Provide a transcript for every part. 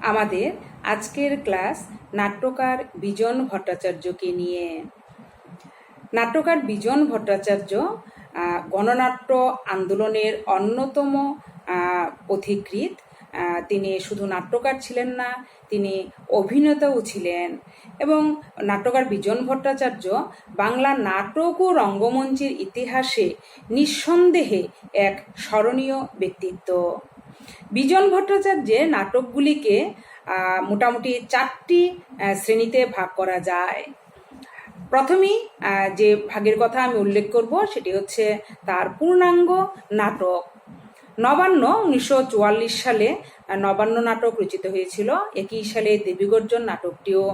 আমাদের আজকের ক্লাস নাট্যকার বিজন ভট্টাচার্যকে নিয়ে। নাট্যকার বিজন ভট্টাচার্য গণনাট্য আন্দোলনের অন্যতম আহ, পথিকৃৎ। তিনি শুধু নাট্যকার ছিলেন না তিনি অভিনেতাও ছিলেন। এবং নাট্যকার বিজন ভট্টাচার্য বাংলা নাটক ও রঙ্গমঞ্চের ইতিহাসে নিঃসন্দেহে এক স্মরণীয় ব্যক্তিত্ব। বিজন ভট্টাচার্যের নাটকগুলিকে মোটামুটি চারটি শ্রেণীতে ভাগ করা যায়। প্রথমেই যে ভাগের কথা আমি উল্লেখ করব, সেটি হচ্ছে তার পূর্ণাঙ্গ নাটক। নবান্ন উনিশশো চুয়াল্লিশ সালে নবান্ন নাটক রচিত হয়েছিল। একই সালে দেবীগর্জন নাটকটিও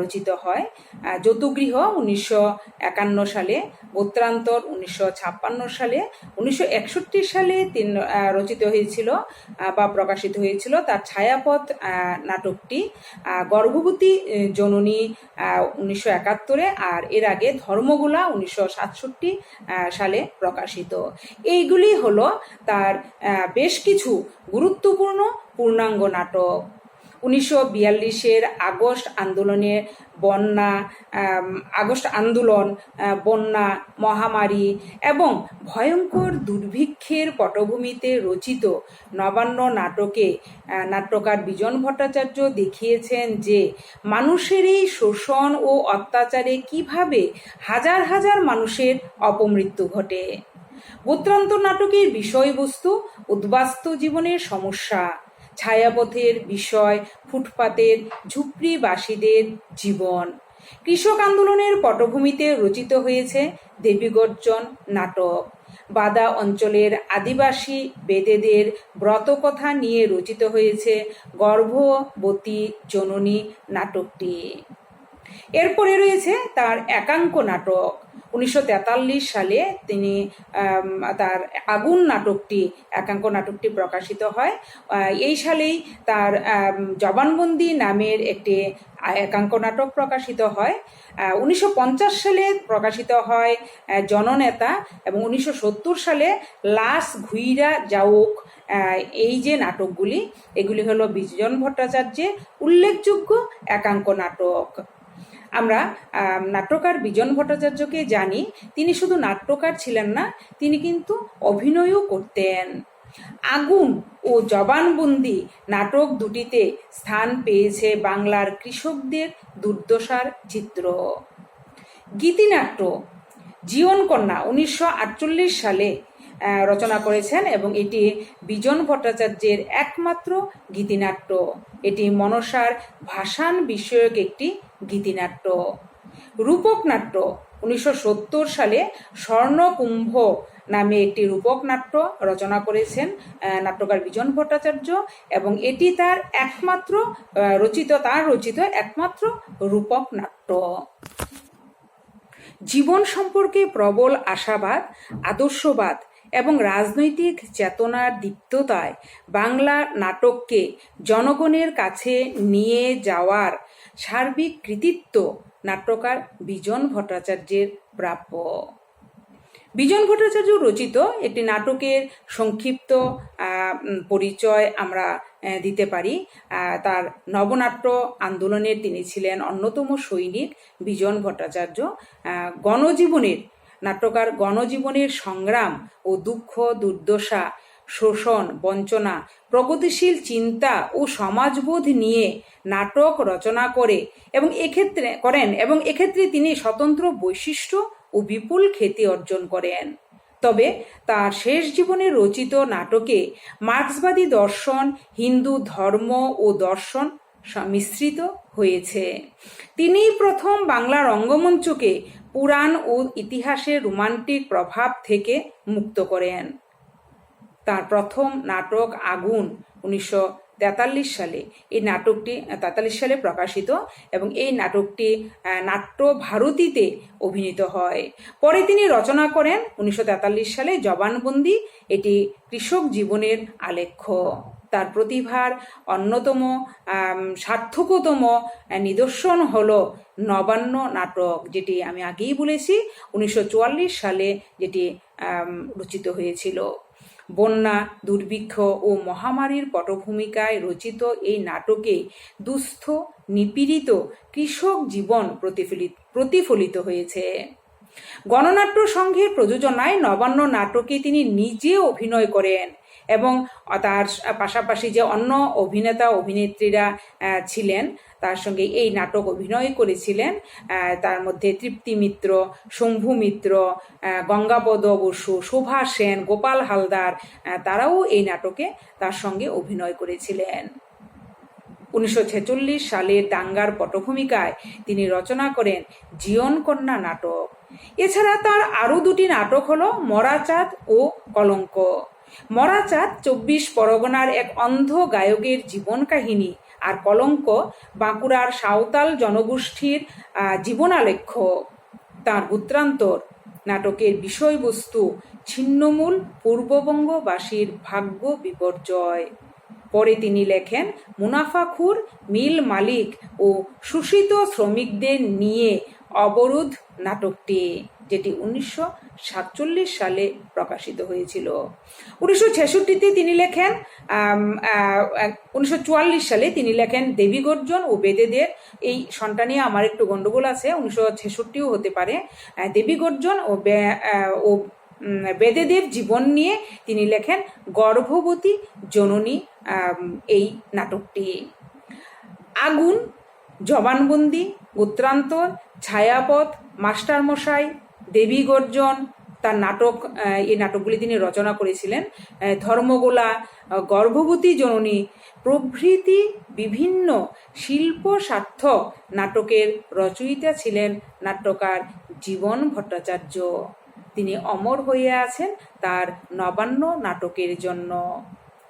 রচিত হয়। যতুগৃহ উনিশশো একান্ন সালে, গোত্রান্তর উনিশশো ছাপ্পান্ন সালে, উনিশশো একষট্টি সালে তিন রচিত হয়েছিল বা প্রকাশিত হয়েছিল। তার ছায়াপথ নাটকটি গর্ভবতী জননী উনিশশো একাত্তরে আর এর আগে ধর্মগুলা উনিশশো সাতষট্টি সালে প্রকাশিত। এইগুলি হলো তার বেশ কিছু গুরুত্বপূর্ণ পূর্ণাঙ্গ নাটক। উনিশশো বিয়াল্লিশের আগস্ট আন্দোলনে বন্যা আগস্ট আন্দোলন বন্যা, মহামারী এবং ভয়ঙ্কর দুর্ভিক্ষের পটভূমিতে রচিত নবান্ন নাটকে নাট্যকার বিজন ভট্টাচার্য দেখিয়েছেন যে মানুষের এই শোষণ ও অত্যাচারে কীভাবে হাজার হাজার মানুষের অপমৃত্যু ঘটে। গোত্রান্ত নাটকের বিষয়বস্তু, উদ্বাস্তু জীবনের সমস্যা, ছায়াপথের বিষয়, ফুটপাতের ঝুপড়িবাসীদের জীবন। কৃষক আন্দোলনের পটভূমিতে রচিত হয়েছে দেবীগর্জন নাটক। বাদা অঞ্চলের আদিবাসী বেদেদের ব্রতকথা নিয়ে রচিত হয়েছে গর্ভবতী জননী নাটকটি। এরপরে রয়েছে তার একাঙ্ক নাটক। উনিশশো তেতাল্লিশ সালে তিনি তার আগুন নাটকটি, একাঙ্ক নাটকটি প্রকাশিত হয়। এই সালেই তার জবানবন্দি নামের একটি একাঙ্ক নাটক প্রকাশিত হয়। উনিশশো পঞ্চাশ সালে প্রকাশিত হয় জননেতা এবং উনিশশো সত্তর সালে লাস ঘুইরা যাওক এই যে নাটকগুলি, এগুলি হলো বিজন ভট্টাচার্যের উল্লেখযোগ্য একাঙ্ক নাটক। আমরা নাট্যকার বিজন ভট্টাচার্যকে জানি, তিনি শুধু নাট্যকার ছিলেন না, তিনি কিন্তু অভিনয়ও করতেন। আগুন ও জবানবন্দি নাটক দুটিতে স্থান পেয়েছে বাংলার কৃষকদের দুর্দশার চিত্র। গীতিনাট্য, জীবনকন্যা, উনিশশো আটচল্লিশ সালে রচনা করেছেন এবং এটি বিজন ভট্টাচার্যের একমাত্র গীতিনাট্য। এটি মনসার ভাষান বিষয়ক একটি গীতিনাট্য। রূপক নাট্য, উনিশশো সত্তর সালে স্বর্ণকুম্ভ নামে একটি রূপক নাট্য রচনা করেছেন নাট্যকার বিজন ভট্টাচার্য এবং এটি তার একমাত্র রচিত, তার রচিত একমাত্র রূপক নাট্য। জীবন সম্পর্কে প্রবল আশাবাদ, আদর্শবাদ এবং রাজনৈতিক চেতনার দীপ্ততায় বাংলা নাটককে জনগণের কাছে নিয়ে যাওয়ার সার্বিক কৃতিত্ব নাট্যকার বিজন ভট্টাচার্যের প্রাপ্য। বিজন ভট্টাচার্য রচিত একটি নাটকের সংক্ষিপ্ত পরিচয় আমরা দিতে পারি। তার নবনাট্য আন্দোলনের তিনি ছিলেন অন্যতম সৈনিক বিজন ভট্টাচার্য। গণজীবনের নাট্যকার গণজীবনের সংগ্রাম ও দুঃখ, দুর্দশা, শোষণ, বঞ্চনা, প্রগতিশীল চিন্তা ও সমাজবোধ নিয়ে নাটক রচনা করে এবং এক্ষেত্রে করেন এবং এক্ষেত্রে তিনি স্বতন্ত্র বৈশিষ্ট্য ও বিপুল খ্যাতি অর্জন করেন। তবে তার শেষ জীবনে রচিত নাটকে মার্ক্সবাদী দর্শন, হিন্দু ধর্ম ও দর্শন মিশ্রিত হয়েছে। তিনিই প্রথম বাংলা রঙ্গমঞ্চকে পুরাণ ও ইতিহাসের রোমান্টিক প্রভাব থেকে মুক্ত করেন। তার প্রথম নাটক আগুন উনিশশো তেতাল্লিশ সালে এই নাটকটি তেতাল্লিশ সালে প্রকাশিত এবং এই নাটকটি নাট্য ভারতীতে অভিনীত হয়। পরে তিনি রচনা করেন উনিশশো তেতাল্লিশ সালে জবানবন্দি, এটি কৃষক জীবনের আলেখ্য। তার প্রতিভার অন্যতম সার্থকতম নিদর্শন হল নবান্ন নাটক, যেটি আমি আগেই বলেছি, উনিশশো চুয়াল্লিশ সালে যেটি রচিত হয়েছিল। বন্যা, দুর্ভিক্ষ ও মহামারীর পটভূমিকায় রচিত এই নাটকে দুস্থ, নিপীড়িত কৃষক জীবন প্রতিফলিত প্রতিফলিত হয়েছে। গণনাট্য সংঘের প্রযোজনায় নবান্ন নাটকে তিনি নিজে অভিনয় করেন। এবং তার পাশাপাশি যে অন্য অভিনেতা, অভিনেত্রীরা ছিলেন, তার সঙ্গে এই নাটক অভিনয় করেছিলেন তার মধ্যে তৃপ্তি মিত্র, শম্ভু মিত্র গঙ্গাপদ বসু, শোভা সেন, গোপাল হালদার তারাও এই নাটকে তার সঙ্গে অভিনয় করেছিলেন। উনিশশো ছেচল্লিশ সালের দাঙ্গার পটভূমিকায় তিনি রচনা করেন জীবন কন্যা নাটক। এছাড়া তার আরও দুটি নাটক হলো মরাচাঁদ ও কলঙ্ক। মরাচাঁদ চব্বিশ পরগনার এক অন্ধ গায়কের জীবন কাহিনী আর কলঙ্ক বাঁকুড়ার সাঁওতাল জনগোষ্ঠীর জীবনালেখ্য, তার উত্তরান্তর। নাটকের বিষয়বস্তু ছিন্নমূল পূর্ববঙ্গবাসীর ভাগ্য বিপর্যয়। পরে তিনি লেখেন মুনাফাখুর মিল মালিক ও শোষিত শ্রমিকদের নিয়ে অবরোধ নাটকটি। যেটি উনিশশো সাতচল্লিশ সালে প্রকাশিত হয়েছিল। উনিশশো ছেষট্টিতে তিনি লেখেন উনিশশো চুয়াল্লিশ সালে তিনি লেখেন, দেবী গর্জন ও বেদেদের। এই সনটা নিয়ে আমার একটু গন্ডগোল আছে, উনিশশো ছেষট্টিও হতে পারে। দেবী গর্জন ও ও বেদেদের জীবন নিয়ে তিনি লেখেন, গর্ভবতী জননী। এই নাটকটি। আগুন, জবানবন্দি উত্তরান্তর ছায়াপথ, মাস্টারমশাই দেবী গর্জন, তার নাটক এই নাটকগুলি তিনি রচনা করেছিলেন। ধর্মগোলা গর্ভবতী জননী, প্রভৃতি বিভিন্ন শিল্প সার্থক নাটকের রচয়িতা ছিলেন নাট্যকার জীবন ভট্টাচার্য। তিনি অমর হয়ে আছেন তার নবান্ন নাটকের জন্য।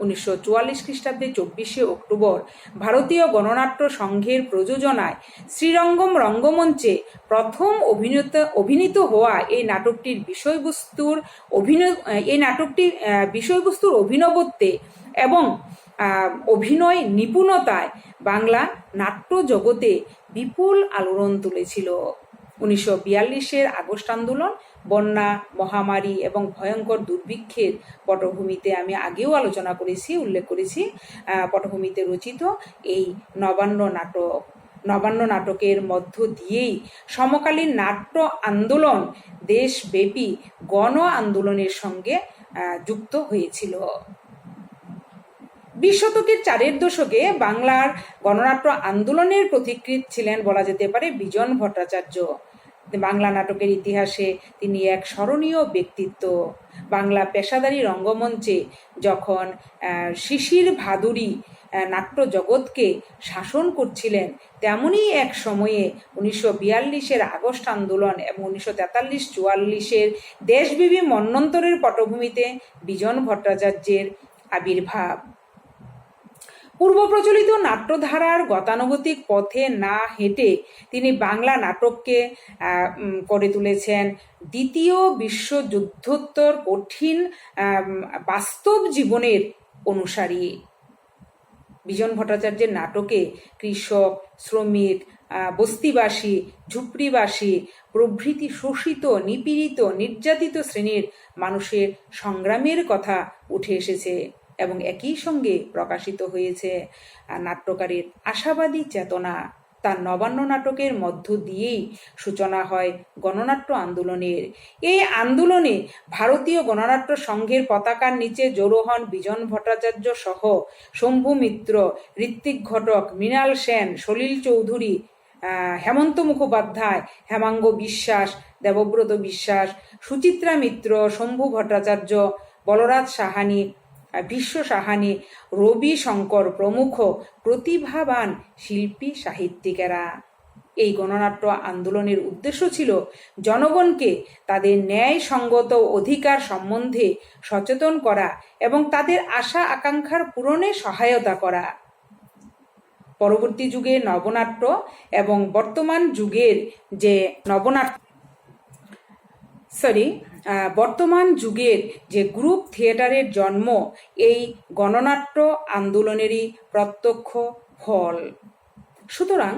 উনিশশো চুয়াল্লিশ খ্রিস্টাব্দে চব্বিশে অক্টোবর ভারতীয় গণনাট্য সংঘের প্রযোজনায় শ্রীরঙ্গম রঙ্গমঞ্চে প্রথম অভিনীত অভিনীত হওয়া এই নাটকটির বিষয়বস্তুর অভিনয় এই নাটকটির বিষয়বস্তুর অভিনবত্বে এবং অভিনয় নিপুণতায় বাংলা নাট্য জগতে বিপুল আলোড়ন তুলেছিল। উনিশশো বিয়াল্লিশের আগস্ট আন্দোলন, বন্যা, মহামারী এবং ভয়ঙ্কর দুর্ভিক্ষের পটভূমিতে আমি আগেও আলোচনা করেছি, উল্লেখ করেছি পটভূমিতে রচিত এই নবান্ন নাটক। নবান্ন নাটকের মধ্য দিয়েই সমকালীন নাট্য আন্দোলন দেশব্যাপী গণ আন্দোলনের সঙ্গে যুক্ত হয়েছিল। বিশ শতকের চারের দশকে বাংলার গণনাট্য আন্দোলনের প্রতিকৃত ছিলেন বলা যেতে পারে বিজন ভট্টাচার্য। বাংলা নাটকের ইতিহাসে তিনি এক স্মরণীয় ব্যক্তিত্ব। বাংলা পেশাদারি রঙ্গমঞ্চে যখন শিশির ভাদুরী নাট্য জগৎকে শাসন করছিলেন তেমনই এক সময়ে উনিশশো বিয়াল্লিশের আগস্ট আন্দোলন এবং উনিশশো তেতাল্লিশ চুয়াল্লিশের দেশবিবি মন্বন্তরের পটভূমিতে বিজন ভট্টাচার্যের আবির্ভাব। পূর্ব প্রচলিত নাট্যধারার গতানুগতিক পথে না হেঁটে তিনি বাংলা নাটককে করে তুলেছেন। দ্বিতীয় বিশ্বযুদ্ধোত্তর কঠিন বাস্তব জীবনের অনুসারী। বিজন ভট্টাচার্যের নাটকে কৃষক, শ্রমিক বস্তিবাসী, ঝুপড়িবাসী, প্রভৃতি শোষিত, নিপীড়িত, নির্যাতিত শ্রেণির মানুষের সংগ্রামের কথা উঠে এসেছে। এবং একই সঙ্গে প্রকাশিত হয়েছে। নাট্যকারের আশাবাদী চেতনা তার নবান্ন নাটকের মধ্য দিয়েই সূচনা হয় গণনাট্য আন্দোলনের। এই আন্দোলনে ভারতীয় গণনাট্য সংঘের পতাকার নিচে জড়ো হন বিজন ভট্টাচার্য সহ শম্ভু মিত্র, ঋত্বিক ঘটক, মৃণাল সেন, সলিল চৌধুরী হেমন্ত মুখোপাধ্যায়, হেমাঙ্গ বিশ্বাস, দেবব্রত বিশ্বাস, সুচিত্রা মিত্র, শম্ভু ভট্টাচার্য, বলরাজ সাহানি বিশ্ব সাহানি রবি শঙ্কর প্রমুখ প্রতিভাবান শিল্পী সাহিত্যিকেরা। এই গণনাট্য আন্দোলনের উদ্দেশ্য ছিল জনগণকে তাদের ন্যায়সঙ্গত অধিকার সম্বন্ধে সচেতন করা এবং তাদের আশা আকাঙ্ক্ষার পূরণে সহায়তা করা। পরবর্তী যুগে নবনাট্য এবং বর্তমান যুগের যে নবনাট্য সরি বর্তমান যুগের যে গ্রুপ থিয়েটারের জন্ম, এই গণনাট্য আন্দোলনেরই প্রত্যক্ষ ফল। সুতরাং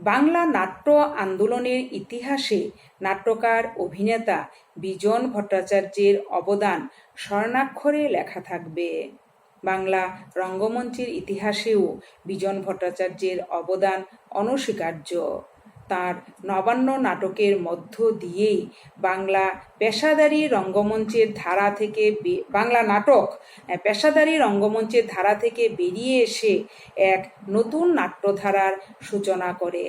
বাংলা নাট্য আন্দোলনের ইতিহাসে নাট্যকার অভিনেতা বিজন ভট্টাচার্যের অবদান স্বর্ণাক্ষরে লেখা থাকবে। বাংলা রঙ্গমঞ্চের ইতিহাসেও বিজন ভট্টাচার্যের অবদান অনস্বীকার্য। তার নবান্ন নাটকের মধ্য দিয়েই বাংলা পেশাদারি রঙ্গমঞ্চের ধারা থেকে বাংলা নাটক পেশাদারি রঙ্গমঞ্চের ধারা থেকে বেরিয়ে এসে এক নতুন নাট্যধারার সূচনা করে।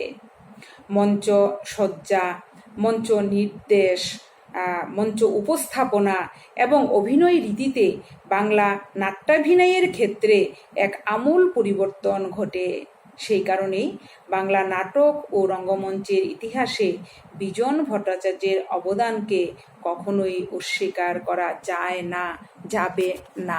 মঞ্চ সজ্জা, মঞ্চ নির্দেশ মঞ্চ উপস্থাপনা এবং অভিনয় রীতিতে বাংলা নাট্যাভিনয়ের ক্ষেত্রে এক আমূল পরিবর্তন ঘটে। সেই কারণেই বাংলা নাটক ও রঙ্গমঞ্চের ইতিহাসে বিজন ভট্টাচার্যের অবদানকে কখনোই অস্বীকার করা যায় না, যাবে না।